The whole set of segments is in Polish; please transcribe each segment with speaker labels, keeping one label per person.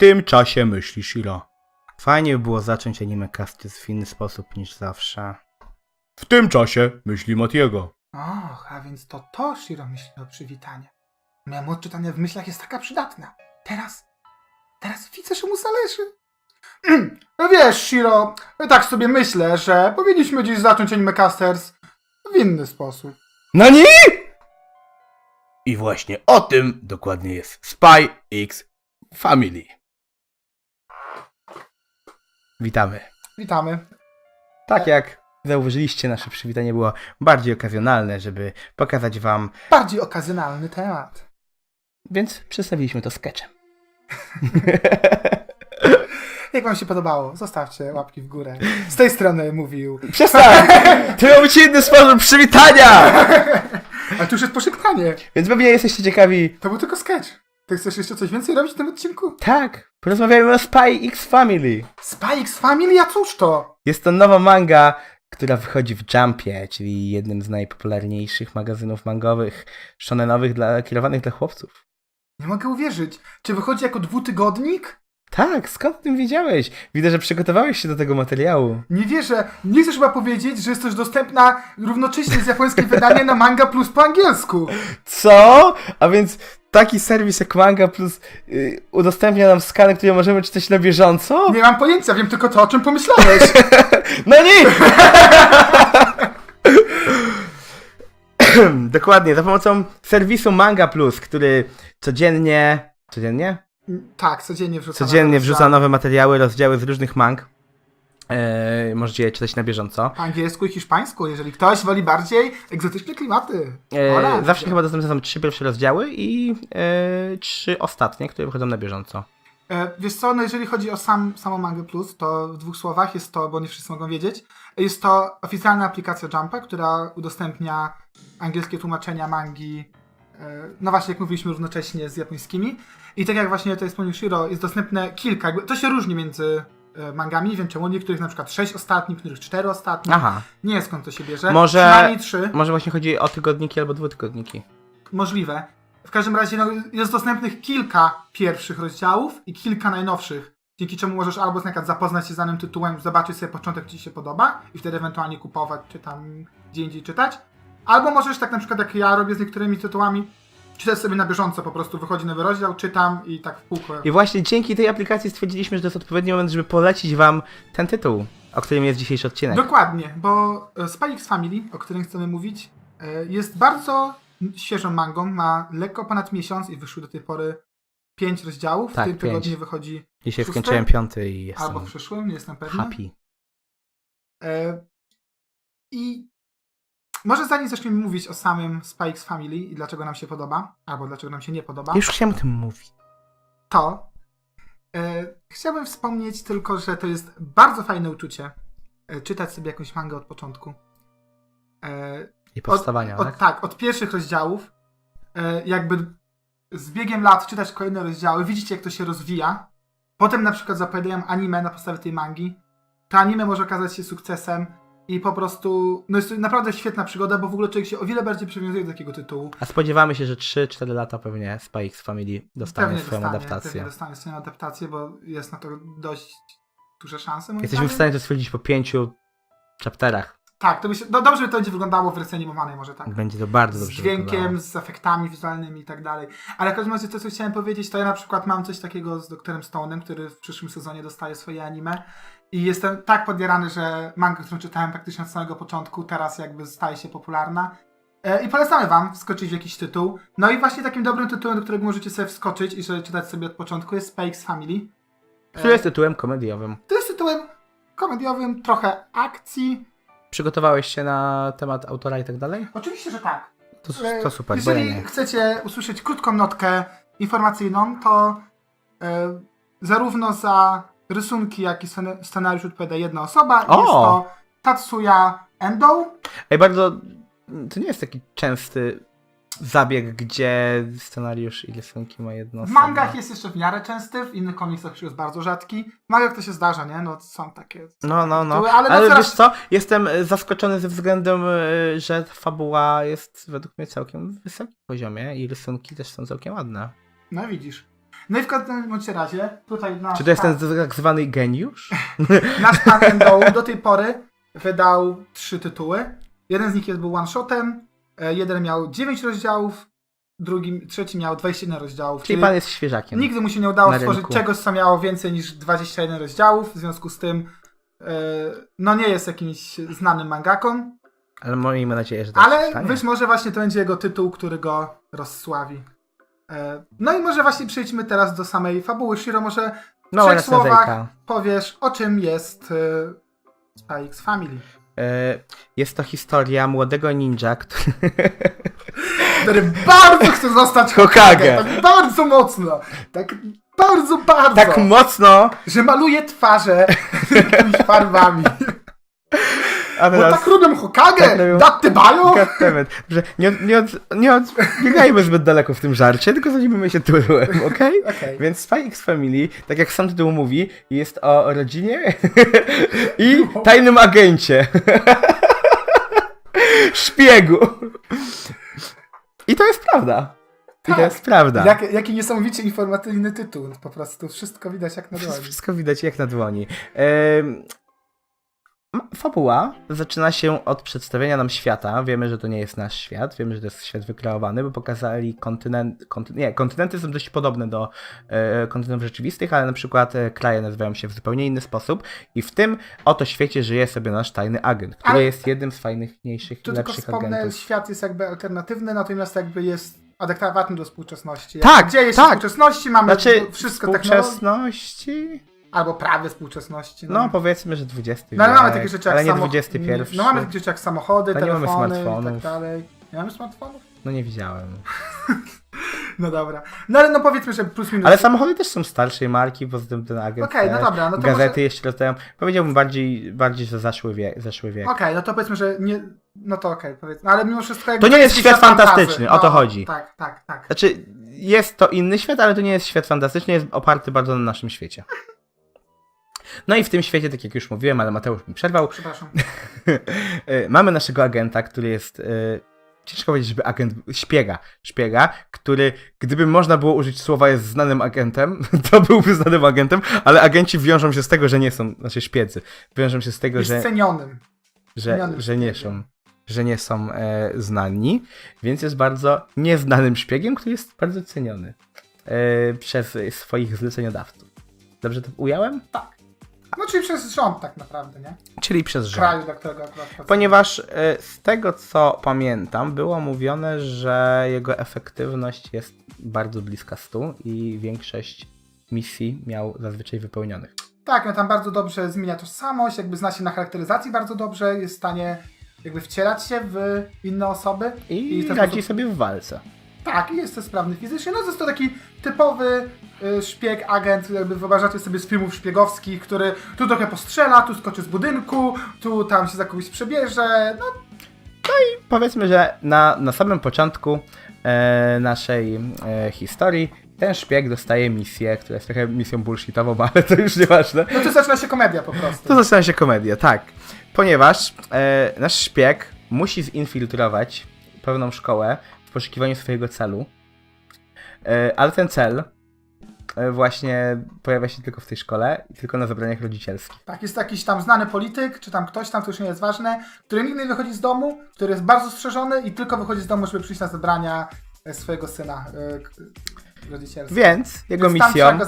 Speaker 1: tym czasie myśli Shiro. Fajnie by było zacząć anime casty w inny sposób niż zawsze. W tym czasie myśli Matiego.
Speaker 2: Och, a więc to to Shiro myśli o przywitaniu. Moja moc czytania w myślach jest taka przydatna. Teraz, teraz widzę, że mu zależy. No wiesz, Shiro, tak sobie myślę, że powinniśmy dziś zacząć Anime Casters w inny sposób.
Speaker 1: No nie! I właśnie o tym dokładnie jest Spy X Family. Witamy.
Speaker 2: Witamy.
Speaker 1: Tak jak zauważyliście, nasze przywitanie było bardziej okazjonalne, żeby pokazać wam,
Speaker 2: Bardziej okazjonalny temat.
Speaker 1: więc przedstawiliśmy to sketchem.
Speaker 2: Jak wam się podobało? Zostawcie łapki w górę. Z tej strony mówił.
Speaker 1: Przestań! To miał być inny sposób przywitania!
Speaker 2: Ale tu już jest poszyktanie.
Speaker 1: Więc pewnie jesteście ciekawi.
Speaker 2: To był tylko sketch. Ty chcesz jeszcze coś więcej robić w tym odcinku?
Speaker 1: Tak, porozmawiajmy o Spy X Family.
Speaker 2: Spikes Family, a cóż to?
Speaker 1: Jest to nowa manga, która wychodzi w Jumpie, czyli jednym z najpopularniejszych magazynów mangowych, shonenowych dla, kierowanych dla chłopców.
Speaker 2: Nie mogę uwierzyć. Czy wychodzi jako dwutygodnik?
Speaker 1: Tak, skąd o tym wiedziałeś? Widzę, że przygotowałeś się do tego materiału.
Speaker 2: Nie wierzę. Nie chcesz chyba powiedzieć, że jest też dostępna równocześnie z japońskim wydaniem na manga plus po angielsku.
Speaker 1: Co? A więc taki serwis jak Manga Plus yy, udostępnia nam skany, które możemy czytać na bieżąco?
Speaker 2: Nie mam pojęcia, wiem tylko to, o czym pomyślałeś.
Speaker 1: No nie! Dokładnie, za pomocą serwisu Manga Plus, który codziennie... Codziennie?
Speaker 2: tak, codziennie wrzucam.
Speaker 1: Codziennie wrzuca nowe materiały, rozdziały z różnych mang. Eee, możecie je czytać na bieżąco.
Speaker 2: Po angielsku i hiszpańsku, jeżeli ktoś woli bardziej egzotyczne klimaty. Hola.
Speaker 1: zawsze chyba dostępne są trzy pierwsze rozdziały i e, trzy ostatnie, które wychodzą na bieżąco.
Speaker 2: E, Wiesz co, no jeżeli chodzi o sam, samą Mangę Plus, to w dwóch słowach jest to, bo nie wszyscy mogą wiedzieć, jest to oficjalna aplikacja Jumpa, która udostępnia angielskie tłumaczenia mangi, e, no właśnie jak mówiliśmy równocześnie z japońskimi. I tak jak właśnie tutaj wspomniał Shiro, jest dostępne kilka, to się różni między e, mangami, wiem czemu, niektórych na przykład sześć ostatnich, niektórych cztery ostatnie.
Speaker 1: Aha.
Speaker 2: Nie jest skąd to się bierze.
Speaker 1: Może-
Speaker 2: Przynajmniej trzy.
Speaker 1: Może właśnie chodzi o tygodniki albo dwutygodniki.
Speaker 2: Możliwe. W każdym razie no, jest dostępnych kilka pierwszych rozdziałów i kilka najnowszych, dzięki czemu możesz albo na zapoznać się z danym tytułem, zobaczyć sobie początek, czy ci się podoba i wtedy ewentualnie kupować, czy tam gdzie indziej czytać. Albo możesz tak na przykład jak ja robię z niektórymi tytułami, czytać sobie na bieżąco, po prostu wychodzi nowy rozdział, czytam i tak w kółko.
Speaker 1: I właśnie dzięki tej aplikacji stwierdziliśmy, że to jest odpowiedni moment, żeby polecić wam ten tytuł, o którym jest dzisiejszy odcinek.
Speaker 2: Dokładnie, bo e, Spy X Family, o którym chcemy mówić, e, jest bardzo świeżą mangą, ma lekko ponad miesiąc i wyszły do tej pory pięć rozdziałów.
Speaker 1: Tak,
Speaker 2: w tym
Speaker 1: pięć.
Speaker 2: tygodniu wychodzi
Speaker 1: Dzisiaj skończyłem piąty i jestem
Speaker 2: albo w przyszłym, nie jestem pewny.
Speaker 1: happy.
Speaker 2: E, I może zanim zaczniemy mówić o samym X Family i dlaczego nam się podoba, albo dlaczego nam się nie podoba,
Speaker 1: Już chciałem o tym mówić.
Speaker 2: to e, chciałbym wspomnieć tylko, że to jest bardzo fajne uczucie e, czytać sobie jakąś mangę od początku. E,
Speaker 1: I powstawania,
Speaker 2: od,
Speaker 1: tak?
Speaker 2: Od, tak, od pierwszych rozdziałów. E, jakby z biegiem lat czytać kolejne rozdziały, widzicie jak to się rozwija. Potem na przykład zapowiadają anime na podstawie tej mangi. To anime może okazać się sukcesem i po prostu, no jest to naprawdę świetna przygoda, bo w ogóle człowiek się o wiele bardziej przywiązuje do takiego tytułu.
Speaker 1: A spodziewamy się, że 3-4 lata pewnie X Family dostanie
Speaker 2: Pewnie
Speaker 1: swoją
Speaker 2: dostanie,
Speaker 1: adaptację.
Speaker 2: Pewnie dostanie swoją adaptację, bo jest na to dość duże szanse.
Speaker 1: Jesteśmy w
Speaker 2: zdaniem.
Speaker 1: stanie to stwierdzić po pięciu chapterach.
Speaker 2: Tak, to by się, no dobrze by to będzie wyglądało w wersji animowanej może tak.
Speaker 1: Będzie to bardzo
Speaker 2: z
Speaker 1: dobrze
Speaker 2: dźwiękiem,
Speaker 1: wyglądało.
Speaker 2: z efektami wizualnymi i tak dalej. Ale w każdym razie to, co chciałem powiedzieć, to ja na przykład mam coś takiego z doktorem Stone'em, który w przyszłym sezonie dostaje swoje anime i jestem tak podjarany, że manga, którą czytałem praktycznie od samego początku, teraz jakby staje się popularna. E, I polecamy wam wskoczyć w jakiś tytuł. No i właśnie takim dobrym tytułem, do którego możecie sobie wskoczyć i żeby czytać sobie od początku jest Spakes Family. E,
Speaker 1: Który jest tytułem komediowym.
Speaker 2: To jest tytułem komediowym, trochę akcji.
Speaker 1: Przygotowałeś się na temat autora i tak dalej?
Speaker 2: Oczywiście, że tak.
Speaker 1: To,
Speaker 2: E,
Speaker 1: to super, ja
Speaker 2: Jeżeli
Speaker 1: nie.
Speaker 2: chcecie usłyszeć krótką notkę informacyjną, to zarówno za rysunki, jak i scen- scenariusz odpowiada jedna osoba.
Speaker 1: O!
Speaker 2: Jest to Tatsuya Endo.
Speaker 1: Ej, bardzo... To nie jest taki częsty zabieg, gdzie scenariusz i rysunki ma jedno
Speaker 2: W mangach jest jeszcze w miarę częsty, w innych komiksach już jest bardzo rzadki. W mangach to się zdarza, nie? No są takie...
Speaker 1: No, no, no.
Speaker 2: Ale
Speaker 1: Ale,
Speaker 2: no coraz-
Speaker 1: wiesz co? Jestem e, zaskoczony ze względem, e, że fabuła jest według mnie całkiem wysokim poziomie i rysunki też są całkiem ładne.
Speaker 2: No widzisz. No i w każdym bądź razie, tutaj nasz,
Speaker 1: Czy to jest
Speaker 2: pan,
Speaker 1: ten tak zwany geniusz?
Speaker 2: nasz pan Endoł do tej pory wydał trzy tytuły. Jeden z nich jest był one-shotem, e, jeden miał 9 rozdziałów, drugi, trzeci miał 21 rozdziałów.
Speaker 1: Czyli pan jest świeżakiem.
Speaker 2: Nigdy mu się nie udało stworzyć
Speaker 1: rynku.
Speaker 2: czegoś, co miało więcej niż 21 rozdziałów, w związku z tym e, no nie jest jakimś znanym mangaką,
Speaker 1: Ale miejmy nadzieję, że to
Speaker 2: ale być może właśnie to będzie jego tytuł, który go rozsławi. E, no i może właśnie przejdźmy teraz do samej fabuły. Shiro, może w
Speaker 1: No,
Speaker 2: trzech słowach powiesz, o czym jest Spy X Family.
Speaker 1: E, Jest to historia młodego ninja, który...
Speaker 2: Który bardzo chce zostać
Speaker 1: Hokage.
Speaker 2: Hokage. Tak bardzo mocno. Tak bardzo, bardzo.
Speaker 1: tak mocno...
Speaker 2: że maluje twarze jakimiś farbami.
Speaker 1: A teraz...
Speaker 2: tak robią Hokage?
Speaker 1: Tak
Speaker 2: bają?
Speaker 1: Goddammit. Że nie, od- nie, od, nie odbiegajmy zbyt daleko w tym żarcie, tylko zajmijmy się tytułem, okej?
Speaker 2: Okej.
Speaker 1: Więc Spy X Family, tak jak sam tytuł mówi, jest o rodzinie i tajnym agencie. Szpiegu. I to jest prawda. I to
Speaker 2: Tak.
Speaker 1: jest prawda.
Speaker 2: Jak, jaki niesamowicie informacyjny tytuł. Po prostu wszystko widać jak na dłoni.
Speaker 1: Wszystko widać jak na dłoni. Em, Fabuła zaczyna się od przedstawienia nam świata. Wiemy, że to nie jest nasz świat, wiemy, że to jest świat wykreowany, bo pokazali kontynent, konty, nie, kontynenty są dość podobne do e, kontynentów rzeczywistych, ale na przykład e, kraje nazywają się w zupełnie inny sposób i w tym oto świecie żyje sobie nasz tajny agent, który
Speaker 2: Ale-
Speaker 1: jest jednym z fajniejszych
Speaker 2: Tu tylko
Speaker 1: lepszych
Speaker 2: wspomnę,
Speaker 1: agentów.
Speaker 2: świat jest jakby alternatywny, natomiast jakby jest adekwatny do współczesności.
Speaker 1: Tak,
Speaker 2: Dzieje się
Speaker 1: tak.
Speaker 2: współczesności, mamy
Speaker 1: Znaczy,
Speaker 2: wszystko
Speaker 1: współczesności?
Speaker 2: Albo prawie współczesności.
Speaker 1: No, powiedzmy, że XX
Speaker 2: No ale mamy takie rzeczy jak
Speaker 1: ale nie
Speaker 2: samo-
Speaker 1: XXI.
Speaker 2: No mamy takie rzeczy jak samochody,
Speaker 1: A nie mamy
Speaker 2: telefony i
Speaker 1: smartfonów.
Speaker 2: tak dalej. Nie mamy smartfonów?
Speaker 1: No nie widziałem.
Speaker 2: No dobra. No ale no powiedzmy, że plus minus.
Speaker 1: Ale samochody też są starszej marki, poza tym ten agent.
Speaker 2: Okej, no
Speaker 1: też.
Speaker 2: dobra, no to
Speaker 1: Gazety
Speaker 2: może-
Speaker 1: jeszcze rozdają. Powiedziałbym bardziej, bardziej że zaszły wiek. Zaszły wiek.
Speaker 2: Okej, no to powiedzmy, że nie. No to okej, powiedzmy. No ale mimo wszystko.
Speaker 1: To nie jest świat fantastyczny,
Speaker 2: fantazy.
Speaker 1: o to chodzi.
Speaker 2: Tak, tak, tak.
Speaker 1: Znaczy, jest to inny świat, ale to nie jest świat fantastyczny, jest oparty bardzo na naszym świecie. No i w tym świecie, tak jak już mówiłem, ale Mateusz mi przerwał,
Speaker 2: Przepraszam.
Speaker 1: e, mamy naszego agenta, który jest. e, Ciężko powiedzieć, żeby agent. Szpiega. Szpiega, który, gdyby można było użyć słowa jest znanym agentem, to byłby znanym agentem, ale agenci wiążą się z tego, że nie są. Znaczy szpiedzy. Wiążą się z tego,
Speaker 2: Jest
Speaker 1: że.
Speaker 2: cenionym.
Speaker 1: że, że nie są, że nie są e, znani, więc jest bardzo nieznanym szpiegiem, który jest bardzo ceniony e, przez swoich zleceniodawców. Dobrze to ująłem?
Speaker 2: Tak. No czyli przez rząd tak naprawdę, nie?
Speaker 1: Czyli przez rząd.
Speaker 2: Kraju, dla którego akurat pracuje.
Speaker 1: Ponieważ e, z tego co pamiętam, było mówione, że jego efektywność jest bardzo bliska 100 i większość misji miał zazwyczaj wypełnionych.
Speaker 2: Tak, no tam bardzo dobrze zmienia tożsamość, jakby zna się na charakteryzacji bardzo dobrze, jest w stanie jakby wcierać się w inne osoby.
Speaker 1: I,
Speaker 2: ten
Speaker 1: radzi
Speaker 2: sposób-
Speaker 1: sobie w walce.
Speaker 2: Tak, i jest to sprawny fizycznie. No to jest to taki typowy y, szpieg, agent, jakby wyobrażacie sobie z filmów szpiegowskich, który tu trochę postrzela, tu skoczy z budynku, tu tam się za kogoś przebierze. No
Speaker 1: Powiedzmy, że na, na samym początku e, naszej e, historii ten szpieg dostaje misję, która jest trochę misją bullshitową, ale to już nieważne.
Speaker 2: no to zaczyna się komedia po prostu.
Speaker 1: To zaczyna się komedia, tak. Ponieważ e, nasz szpieg musi zinfiltrować pewną szkołę w poszukiwaniu swojego celu, e, ale ten cel właśnie pojawia się tylko w tej szkole i tylko na zebraniach rodzicielskich.
Speaker 2: Tak, jest jakiś tam znany polityk, czy tam ktoś tam, to już nie jest ważne, który nigdy nie wychodzi z domu, który jest bardzo strzeżony i tylko wychodzi z domu, żeby przyjść na zebrania e, swojego syna e, rodzicielskiego.
Speaker 1: Więc jego
Speaker 2: Więc
Speaker 1: misją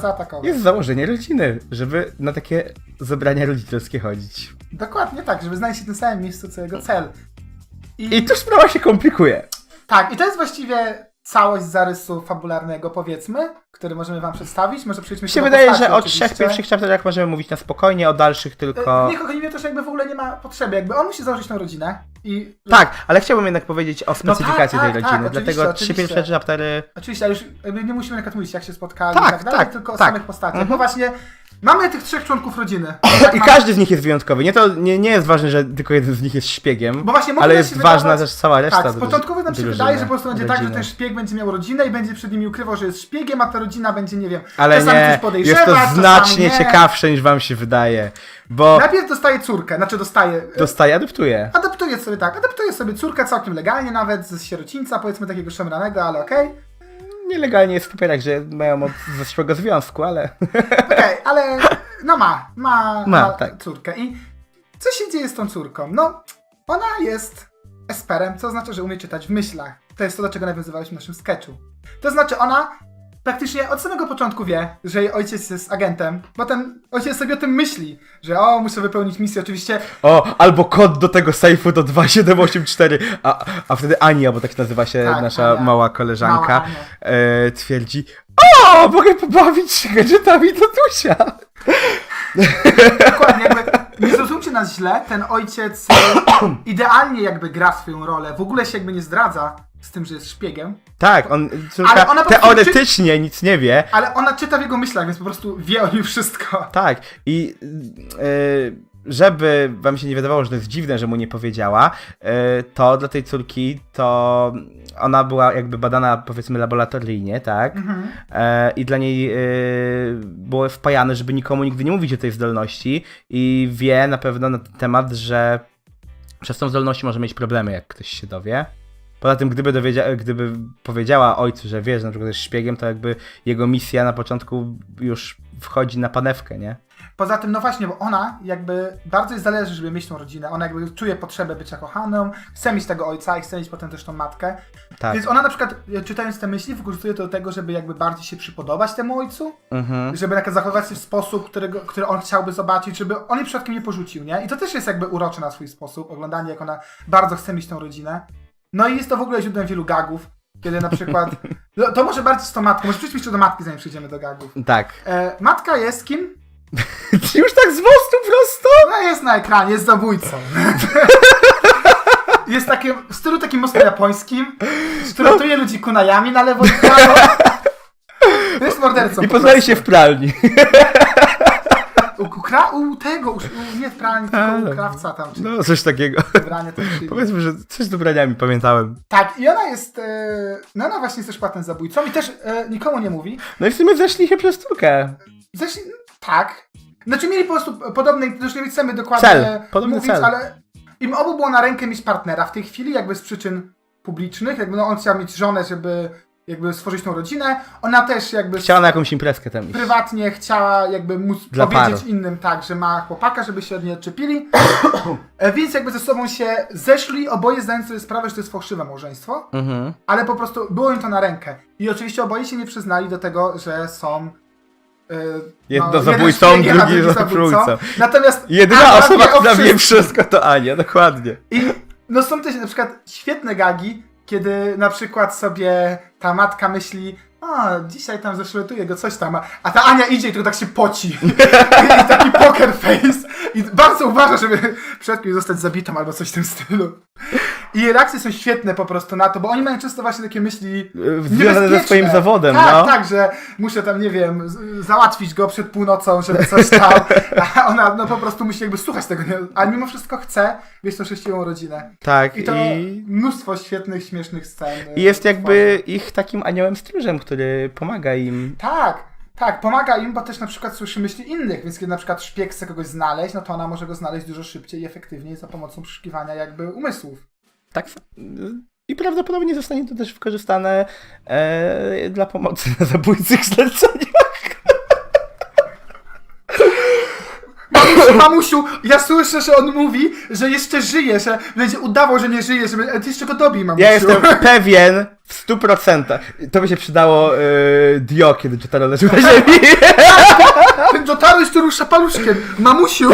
Speaker 1: jest założenie rodziny, żeby na takie zebrania rodzicielskie chodzić.
Speaker 2: Dokładnie tak, żeby znaleźć się w tym samym miejscu, co jego cel. I,
Speaker 1: I tu sprawa się komplikuje.
Speaker 2: tak, i to jest właściwie całość zarysu fabularnego, powiedzmy, który możemy wam przedstawić. Może przejdźmy
Speaker 1: się
Speaker 2: do
Speaker 1: wydaje,
Speaker 2: postaci
Speaker 1: że o
Speaker 2: oczywiście.
Speaker 1: trzech pierwszych chapterach możemy mówić na spokojnie, o dalszych tylko...
Speaker 2: E, Niech chodzi mi o to, że jakby w ogóle nie ma potrzeby. Jakby on musi założyć tą rodzinę i...
Speaker 1: Tak, ale chciałbym jednak powiedzieć o specyfikacji
Speaker 2: tak,
Speaker 1: tej
Speaker 2: tak,
Speaker 1: rodziny,
Speaker 2: oczywiście,
Speaker 1: dlatego trzy pierwsze chaptery...
Speaker 2: Oczywiście, ale już nie musimy nawet mówić, jak się spotkali
Speaker 1: Tak,
Speaker 2: i tak dalej,
Speaker 1: tak,
Speaker 2: tylko o
Speaker 1: tak.
Speaker 2: samych postaciach.
Speaker 1: Mhm.
Speaker 2: Bo właśnie mamy tych trzech członków rodziny.
Speaker 1: I każdy z nich jest wyjątkowy. Nie, to, nie, nie jest ważne, że tylko jeden z nich jest szpiegiem,
Speaker 2: Bo właśnie
Speaker 1: ale jest ważna
Speaker 2: wydawać-
Speaker 1: też cała reszta
Speaker 2: Tak, z początkowo nam się wydaje, że po prostu będzie tak, że ten szpieg będzie miał rodzinę i będzie przed nimi ukrywał, że jest szpiegiem, a ta rodzina będzie, nie wiem,
Speaker 1: Ale
Speaker 2: czasami
Speaker 1: nie,
Speaker 2: coś podejrzewać,
Speaker 1: jest to znacznie
Speaker 2: nie.
Speaker 1: ciekawsze niż wam się wydaje, bo
Speaker 2: Najpierw dostaje córkę, znaczy dostaje...
Speaker 1: dostaje, adoptuje.
Speaker 2: Adoptuje sobie tak, adoptuje sobie córkę całkiem legalnie nawet, z sierocińca, powiedzmy takiego szemranego, ale okej.
Speaker 1: Nielegalnie jest w papierach, że mają od zeszłego związku, ale
Speaker 2: Okej, ale no ma, ma,
Speaker 1: Ma,
Speaker 2: ma
Speaker 1: tak.
Speaker 2: córkę. I co się dzieje z tą córką? No, ona jest esperem, co oznacza, że umie czytać w myślach. To jest to, do czego nawiązywaliśmy w naszym sketchu. To znaczy, ona praktycznie od samego początku wie, że jej ojciec jest agentem. Potem ojciec sobie o tym myśli, że o, muszę wypełnić misję. Oczywiście
Speaker 1: O, albo kod do tego sejfu to 2784, a, a wtedy Ania, bo tak nazywa się
Speaker 2: Tak,
Speaker 1: nasza
Speaker 2: Ania.
Speaker 1: mała koleżanka,
Speaker 2: Mała
Speaker 1: e, twierdzi O, mogę pobawić się gadżetami do Tusia.
Speaker 2: Dokładnie, jakby nie zrozumcie nas źle, ten ojciec e, idealnie jakby gra swoją rolę, w ogóle się jakby nie zdradza z tym, że jest szpiegiem,
Speaker 1: Tak, on córka
Speaker 2: ona
Speaker 1: teoretycznie nic nie wie,
Speaker 2: ale ona czyta w jego myślach, więc po prostu wie o nim wszystko.
Speaker 1: Tak, i y, żeby wam się nie wydawało, że to jest dziwne, że mu nie powiedziała, y, to dla tej córki to ona była jakby badana powiedzmy laboratoryjnie, tak?
Speaker 2: Mhm.
Speaker 1: E, I dla niej było wpajane, żeby nikomu nigdy nie mówić o tej zdolności i wie na pewno na ten temat, że przez tą zdolność może mieć problemy, jak ktoś się dowie. Poza tym, gdyby, dowiedzia- gdyby powiedziała ojcu, że wie, że na przykład jest szpiegiem, to jakby jego misja na początku już wchodzi na panewkę, nie?
Speaker 2: Poza tym, no właśnie, bo ona jakby bardzo jej zależy, żeby mieć tą rodzinę. Ona jakby czuje potrzebę bycia kochaną, chce mieć tego ojca i chce mieć potem też tą matkę.
Speaker 1: Tak.
Speaker 2: Więc ona na przykład, czytając te myśli, wykorzystuje to do tego, żeby jakby bardziej się przypodobać temu ojcu,
Speaker 1: Mhm.
Speaker 2: żeby jakby zachowywać się w sposób, którego, który on chciałby zobaczyć, żeby on jej przypadkiem nie porzucił, nie? I to też jest jakby urocze na swój sposób, oglądanie jak ona bardzo chce mieć tą rodzinę. No i jest to w ogóle źródłem wielu gagów, kiedy na przykład, no, to może bardziej z tą matką, może przejdźmy jeszcze do matki, zanim przejdziemy do gagów.
Speaker 1: Tak.
Speaker 2: E, matka jest kim?
Speaker 1: Już tak z mostu prosto?
Speaker 2: No jest na ekranie, jest zabójcą. Jest takie, w stylu takim mocno japońskim, który ratuje ludzi kunajami na lewo i prawo. To jest mordercą.
Speaker 1: I
Speaker 2: po
Speaker 1: poznali
Speaker 2: prostu.
Speaker 1: się w pralni.
Speaker 2: U, u, tego, u, u, nie w pralni, tylko u krawca tam, czy
Speaker 1: No, coś takiego.
Speaker 2: ubranie to.
Speaker 1: Powiedzmy, że coś z ubraniami pamiętałem.
Speaker 2: Tak, i ona jest, e, no ona właśnie jest też płatnym zabójcą i też e, nikomu nie mówi.
Speaker 1: No i w sumie zeszli się przez córkę.
Speaker 2: Zresztą, tak. Znaczy mieli po prostu podobny, już nie chcemy dokładnie
Speaker 1: Cel, podobny
Speaker 2: mówić,
Speaker 1: cel.
Speaker 2: ale im obu było na rękę mieć partnera w tej chwili, jakby z przyczyn publicznych, jakby no on chciał mieć żonę, żeby jakby stworzyć tą rodzinę, ona też jakby
Speaker 1: Chciała na jakąś imprezkę tam iść.
Speaker 2: prywatnie chciała jakby móc
Speaker 1: Dla
Speaker 2: powiedzieć innym tak, że ma chłopaka, żeby się od niej odczepili, E, więc jakby ze sobą się zeszli, oboje zdając sobie sprawę, że to jest fałszywe małżeństwo,
Speaker 1: Mhm.
Speaker 2: ale po prostu było im to na rękę. I oczywiście oboje się nie przyznali do tego, że są. Yy,
Speaker 1: Jedno
Speaker 2: jeden
Speaker 1: zabójcą,
Speaker 2: szpiegiem, a
Speaker 1: drugi zabójcą.
Speaker 2: Natomiast.
Speaker 1: Jedyna
Speaker 2: Ania
Speaker 1: osoba,
Speaker 2: wie o
Speaker 1: która wie
Speaker 2: wszystkim.
Speaker 1: wszystko, to Ania, dokładnie.
Speaker 2: I no są też na przykład świetne gagi, kiedy na przykład sobie ta matka myśli. A, dzisiaj tam zeszletuje go coś tam, a- ta Ania idzie i tylko tak się poci. I taki poker face. I bardzo uważa, żeby przed kimś zostać zabitą albo coś w tym stylu. I jej reakcje są świetne po prostu na to, bo oni mają często właśnie takie myśli
Speaker 1: Związane ze swoim zawodem,
Speaker 2: tak,
Speaker 1: no.
Speaker 2: Tak, że muszę tam, nie wiem, załatwić go przed północą, żeby coś tam. A ona no po prostu musi jakby słuchać tego, a mimo wszystko chce mieć tą szczęśliwą rodzinę.
Speaker 1: Tak,
Speaker 2: I to
Speaker 1: i...
Speaker 2: mnóstwo świetnych, śmiesznych scen.
Speaker 1: I jest
Speaker 2: tworzy.
Speaker 1: jakby ich takim aniołem stróżem, który pomaga im.
Speaker 2: Tak, tak, pomaga im, bo też na przykład słyszy myśli innych, więc kiedy na przykład szpieg chce kogoś znaleźć, no to ona może go znaleźć dużo szybciej i efektywniej za pomocą przeszukiwania jakby umysłów.
Speaker 1: Tak. I prawdopodobnie zostanie to też wykorzystane e, dla pomocy na zabójcych zleceniach.
Speaker 2: Mamusiu, mamusiu, ja słyszę, że on mówi, że jeszcze żyje, że będzie udawał, że nie żyje, ale Ty jeszcze go dobij, mamusiu.
Speaker 1: Ja jestem pewien w 100%. To by się przydało e, Dio, kiedy Jotaro leży na ziemi.
Speaker 2: Ten Jotaro jeszcze rusza paluszkiem. Mamusiu,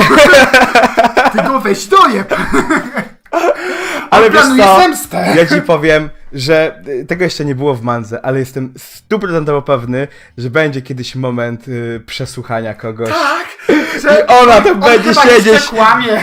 Speaker 2: ty go weź dojeb.
Speaker 1: Ale wiesz
Speaker 2: planuje
Speaker 1: co,
Speaker 2: zemstę.
Speaker 1: ja ci powiem, że y, tego jeszcze nie było w Mandze, ale jestem stuprocentowo pewny, że będzie kiedyś moment y, przesłuchania kogoś.
Speaker 2: Tak, że
Speaker 1: I ona to
Speaker 2: on
Speaker 1: będzie siedzieć.
Speaker 2: jeszcze kłamie.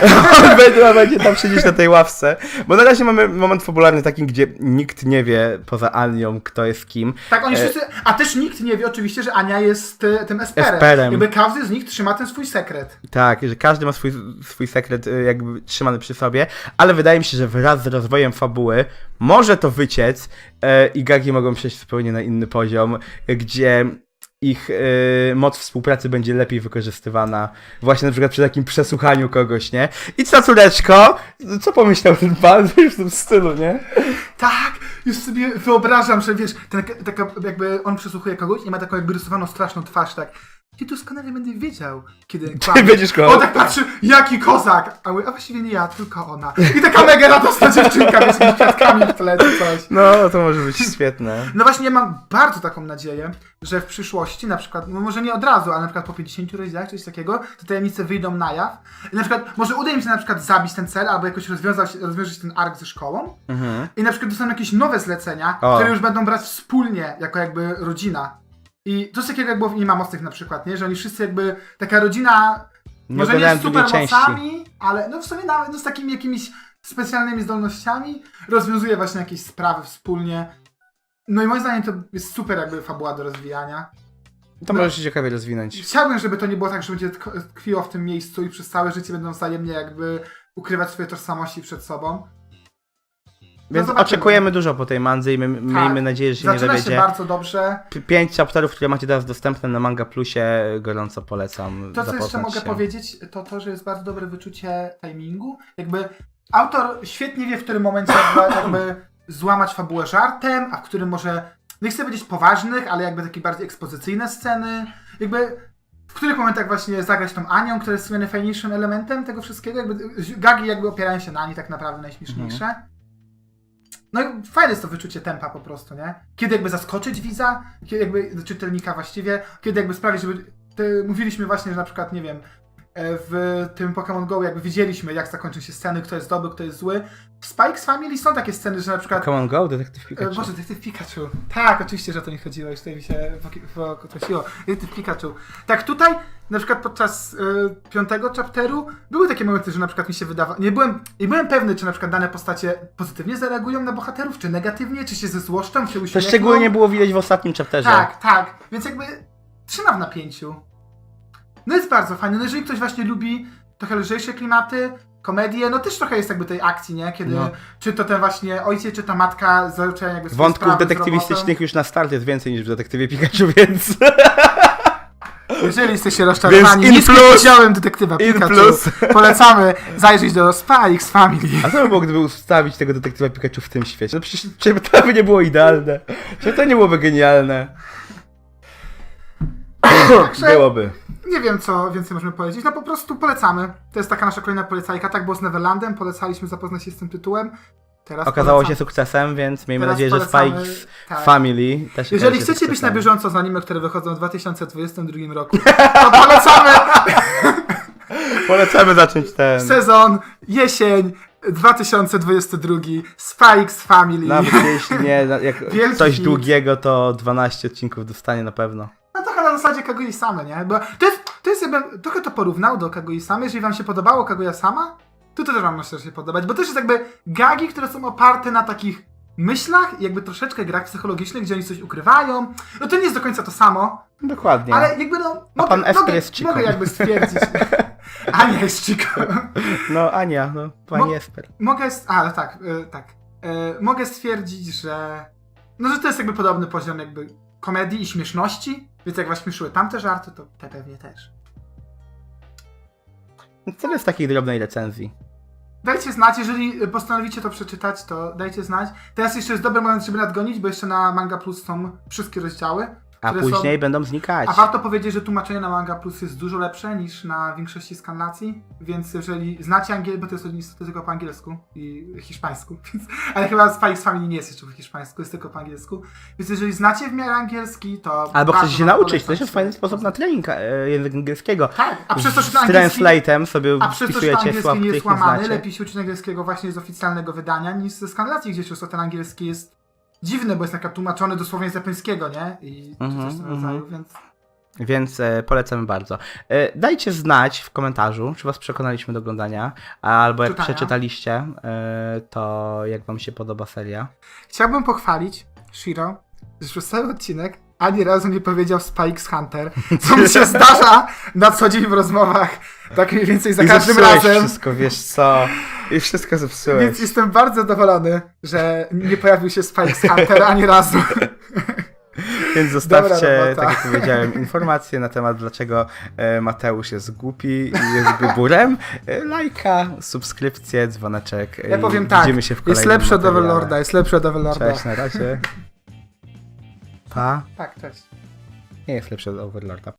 Speaker 1: On będzie, on będzie tam siedzieć na tej ławce. Bo na razie mamy moment fabularny taki, gdzie nikt nie wie poza Anią, kto jest kim.
Speaker 2: Tak, oni
Speaker 1: E,
Speaker 2: wszyscy, a też nikt nie wie oczywiście, że Ania jest e, tym esperem.
Speaker 1: Esperem.
Speaker 2: Jakby każdy z nich trzyma ten swój sekret.
Speaker 1: Tak, że każdy ma swój, swój sekret y, jakby trzymany przy sobie, ale wydaje mi się, że wraz z rozwojem fabuły może to wyciec e, i gagi mogą przejść zupełnie na inny poziom, gdzie ich y, moc współpracy będzie lepiej wykorzystywana właśnie na przykład przy takim przesłuchaniu kogoś, nie? I co, córeczko? Co pomyślał ten pan w tym stylu, nie?
Speaker 2: Tak, już sobie wyobrażam, że wiesz, ten, taka, jakby on przesłuchuje kogoś i ma taką jakby rysowaną straszną twarz, tak. Ja doskonale będę wiedział, kiedy
Speaker 1: Ty będziesz go...
Speaker 2: On tak patrzy, jaki kozak! A, mówię, a właściwie nie ja, tylko ona. I taka mega radosna dziewczynka, z kwiatkami w tle czy coś.
Speaker 1: No, to może być świetne.
Speaker 2: No właśnie, ja mam bardzo taką nadzieję, że w przyszłości, na przykład, no może nie od razu, ale na przykład po 50 rozdziałach, coś takiego, te tajemnice wyjdą na jaw. I na przykład, może uda im się na przykład zabić ten cel, albo jakoś rozwiązać, rozwiązać ten ark ze szkołą.
Speaker 1: Mhm.
Speaker 2: I na przykład dostaną jakieś nowe zlecenia,
Speaker 1: O.
Speaker 2: które już będą brać wspólnie, jako jakby rodzina. I to jest takiego jak było w Nie ma mocnych na przykład, nie? Że oni wszyscy jakby, taka rodzina,
Speaker 1: Nie
Speaker 2: może nie z supermocami, ale no w sumie nawet no z takimi jakimiś specjalnymi zdolnościami rozwiązuje właśnie jakieś sprawy wspólnie. No i moim zdaniem to jest super jakby fabuła do rozwijania.
Speaker 1: To może się ciekawie rozwinąć.
Speaker 2: Chciałbym, żeby to nie było tak, że będzie tk- tkwiło w tym miejscu i przez całe życie będą wzajemnie jakby ukrywać swoje tożsamości przed sobą.
Speaker 1: Więc
Speaker 2: zobaczymy.
Speaker 1: oczekujemy dużo po tej mandze i my, miejmy nadzieję, że się nie
Speaker 2: Tak. Zaczyna się
Speaker 1: dowiedzie.
Speaker 2: bardzo dobrze.
Speaker 1: P- Pięć chapterów, które macie teraz dostępne na Manga Plusie, gorąco polecam.
Speaker 2: To, co jeszcze mogę
Speaker 1: się.
Speaker 2: powiedzieć, to to, że jest bardzo dobre wyczucie timingu. Jakby autor świetnie wie, w którym momencie jakby, jakby złamać fabułę żartem, a w którym może, nie chcę powiedzieć poważnych, ale jakby takie bardziej ekspozycyjne sceny. Jakby w których momentach właśnie zagrać tą Anią, która jest w sumie najfajniejszym elementem tego wszystkiego. Jakby gagi jakby opierają się na niej tak naprawdę najśmieszniejsze. No fajne jest to wyczucie tempa po prostu, nie? Kiedy jakby zaskoczyć widza, kiedy jakby czytelnika właściwie, kiedy jakby sprawić, żeby... Te, mówiliśmy właśnie, że na przykład, nie wiem, w tym Pokémon Go jakby widzieliśmy, jak zakończą się sceny, kto jest dobry, kto jest zły. W Spikes Family są takie sceny, że na przykład...
Speaker 1: Come on go, detektyw
Speaker 2: E,
Speaker 1: Pikachu.
Speaker 2: Boże, detektyw Pikachu. Tak, oczywiście, że o to mi chodziło, już tutaj mi się pokręciło. Detektyw Pikachu. Tak, tutaj na przykład podczas y, piątego chapteru były takie momenty, że na przykład mi się wydawało, nie byłem, nie byłem pewny, czy na przykład dane postacie pozytywnie zareagują na bohaterów, czy negatywnie, czy się ze złoszczą,
Speaker 1: To
Speaker 2: uśmiechną.
Speaker 1: szczególnie było widać w ostatnim chapterze.
Speaker 2: Tak, tak, więc jakby trzyma w napięciu. No jest bardzo fajne, no jeżeli ktoś właśnie lubi trochę lżejsze klimaty, komedię, no też trochę jest jakby tej akcji, nie? Kiedy
Speaker 1: No.
Speaker 2: czy to ten właśnie ojciec, czy ta matka zaczęła jakby
Speaker 1: Wątków detektywistycznych już na start jest więcej niż w detektywie Pikachu, więc
Speaker 2: Jeżeli jesteście rozczarowani
Speaker 1: in plus-
Speaker 2: podziałem detektywa
Speaker 1: in
Speaker 2: Pikachu,
Speaker 1: plus.
Speaker 2: polecamy zajrzeć do Spikes Family.
Speaker 1: A co by było, gdyby ustawić tego detektywa Pikachu w tym świecie? No przecież czy to by nie było idealne. Czy to nie byłoby genialne? Byłoby.
Speaker 2: Nie wiem, co więcej możemy powiedzieć. No po prostu polecamy. To jest taka nasza kolejna polecajka. Tak było z Neverlandem. Polecaliśmy zapoznać się z tym tytułem. Teraz
Speaker 1: Okazało się sukcesem, więc miejmy
Speaker 2: Teraz
Speaker 1: nadzieję, że
Speaker 2: polecamy,
Speaker 1: Spikes
Speaker 2: tak.
Speaker 1: Family też
Speaker 2: Jeżeli
Speaker 1: okaże
Speaker 2: chcecie być na
Speaker 1: sukcesem.
Speaker 2: bieżąco z anime, które wychodzą w 2022 roku, to polecamy
Speaker 1: Polecamy zacząć ten.
Speaker 2: sezon, jesień 2022 Spikes Family.
Speaker 1: Nawet jeśli nie, jak
Speaker 2: Wielki
Speaker 1: coś
Speaker 2: hit.
Speaker 1: długiego, to 12 odcinków dostanie na pewno.
Speaker 2: No trochę na zasadzie Kaguya Sama, nie? Bo to jest, to jest jakby, trochę to porównał do Kaguya Sama. Jeżeli wam się podobało Kaguya Sama, to to też wam myślę, że się podobać, bo też jest jakby gagi, które są oparte na takich myślach i jakby troszeczkę grach psychologicznych, gdzie oni coś ukrywają. No to nie jest do końca to samo,
Speaker 1: Dokładnie.
Speaker 2: ale jakby no... Mogę,
Speaker 1: pan Esper
Speaker 2: mogę,
Speaker 1: jest chiką.
Speaker 2: mogę jakby stwierdzić... Ania jest chiką.
Speaker 1: No Ania, no pani
Speaker 2: Mo-
Speaker 1: Esper.
Speaker 2: Mogę... s- Ale tak, y, tak. Y, mogę stwierdzić, że... No, że to jest jakby podobny poziom jakby komedii i śmieszności, więc jak was śmieszyły tamte żarty, to te pewnie też.
Speaker 1: Co jest takiej drobnej recenzji?
Speaker 2: Dajcie znać, jeżeli postanowicie to przeczytać, to dajcie znać. Teraz jeszcze jest dobry moment, żeby nadgonić, bo jeszcze na Manga Plus są wszystkie rozdziały.
Speaker 1: A
Speaker 2: które
Speaker 1: później
Speaker 2: Są...
Speaker 1: będą znikać.
Speaker 2: A warto powiedzieć, że tłumaczenie na Manga Plus jest dużo lepsze niż na większości skanlacji, więc jeżeli znacie angielski, bo to jest niestety tylko po angielsku i hiszpańsku, więc, ale chyba Spikes Family nie jest jeszcze po hiszpańsku, jest tylko po angielsku, więc jeżeli znacie w miarę angielski, to...
Speaker 1: Albo chcecie się nauczyć, to jest fajny sposób na trening e, języka angielskiego.
Speaker 2: Tak, a przez to, że
Speaker 1: Z translate'em sobie
Speaker 2: A przez to, że angielski nie jest łamany, lepiej się uczyć angielskiego właśnie z oficjalnego wydania niż ze skanlacji, gdzie często ten angielski jest dziwny, bo jest taka tłumaczony dosłownie z japońskiego, nie? I
Speaker 1: Mhm,
Speaker 2: coś w tym
Speaker 1: mhm.
Speaker 2: rodzaju, więc...
Speaker 1: Więc e, polecamy bardzo. E, dajcie znać w komentarzu, czy was przekonaliśmy do oglądania, albo jak
Speaker 2: Czytania.
Speaker 1: przeczytaliście, e, to jak wam się podoba seria.
Speaker 2: Chciałbym pochwalić Shiro, że cały odcinek ani razu nie powiedział Spikes Hunter, co mi się zdarza na co dzień w rozmowach, tak mniej więcej za
Speaker 1: I
Speaker 2: każdym razem.
Speaker 1: wszystko, wiesz co? I wszystko zepsułeś.
Speaker 2: Więc jestem bardzo zadowolony, że nie pojawił się Spikes Hunter ani razu.
Speaker 1: Więc zostawcie, tak jak powiedziałem, informacje na temat, dlaczego e, Mateusz jest głupi i jest buburem. E, Lajka, subskrypcję, dzwoneczek.
Speaker 2: Ja powiem tak,
Speaker 1: Widzimy się w
Speaker 2: jest lepszy od. Overlorda, jest lepszy od Overlorda.
Speaker 1: Cześć, na razie. Pa.
Speaker 2: Tak, cześć.
Speaker 1: Nie jest lepszy od Overlorda.